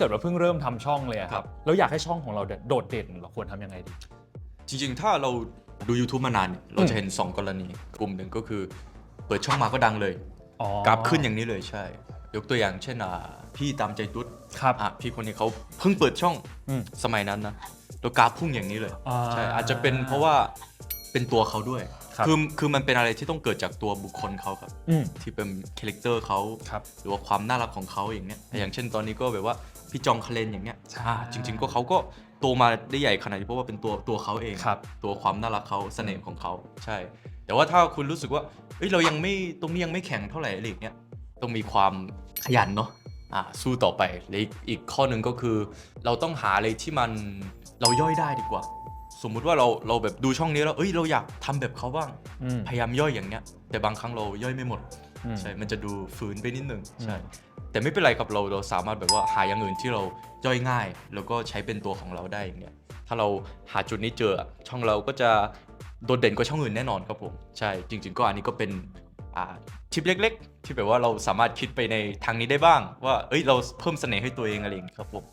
เกิดว่าเพิ่งเริ่มทำช่องเลยอะคครัรับบแล้วอยากให้ช่องของเราโดดเด่นเราควรทำยังไงดี จริงๆ ถ้าเราดู YouTube มานานเนี่ยเราจะเห็น 2 กรณี กลุ่มหนึ่งก็คือ เปิดช่องมาก็ดังเลยอ๋อกราฟขึ้นอย่างนี้เลยใช่ ยกตัวอย่างเช่นอ่าพี่ตามใจตุ๊ดครับอะพี่คนนี้เขาเพิ่งเปิดช่องอืมสมัยนั้นนะแล้วกราฟพุ่งอย่างนี้เลยอ่าใช่อาจจะเป็นเพราะว่าเป็นตัวเขาด้วย ครับอคือมันเป็นอะไรที่ต้องเกิดจากตัวบุคคลเขาครับ อืม ที่เป็นคาแรคเตอร์เขาครับ หรือว่าความน่ารักของเขาอย่างเนี้ยอย่างเช่นตอนนี้ก็แบบว่าพี่จองคาเลนอย่างเนี้ยใช่ อ่าจริง ๆ ก็เขาก็โตมาได้ใหญ่ขนาดนี้เพราะว่าเป็นตัวตัวเขาเอง ครับ ตัวความน่ารักเขาเสน่ห์ของเขาใช่ แต่ว่าถ้าคุณรู้สึกว่าเอ้ยเรายังไม่ตรงนี้ยังไม่แข็งเท่าไหร่อะไรอย่างเงี้ยต้องมีความขยันเนาะอ่าสู้ต่อไปและอีกอีกข้อหนึ่งก็คือ เราต้องหาอะไรที่มันเราย่อยได้ดีกว่า สมมุติว่าเราเราแบบดูช่องนี้แล้วเอ้ยเราอยากทำแบบเขาบ้าง อืม พยายามย่อยอย่างเนี้ย แต่บางครั้งเราย่อยไม่หมดอืม ใช่มันจะดูฝืนไปนิดนึงอืมใช่แต่ไม่เป็นไรครับเราเราสามารถแบบว่าหาอย่างอื่นที่เราย่อยง่าย แล้วก็ใช้เป็นตัวของเราได้อย่างเงี้ยถ้าเราหาจุดนี้เจออะช่องเราก็จะโดดเด่นกว่าช่องอื่นแน่นอนครับผมใช่จริง ๆ ก็อันนี้ก็เป็นอ่าทิปเล็ก ๆ ที่แบบว่าเราสามารถคิดไปในทางนี้ได้บ้าง ว่าเอ้ยเราเพิ่มเสน่ห์ให้ตัวเองอะไรอย่างเงี้ยครับผม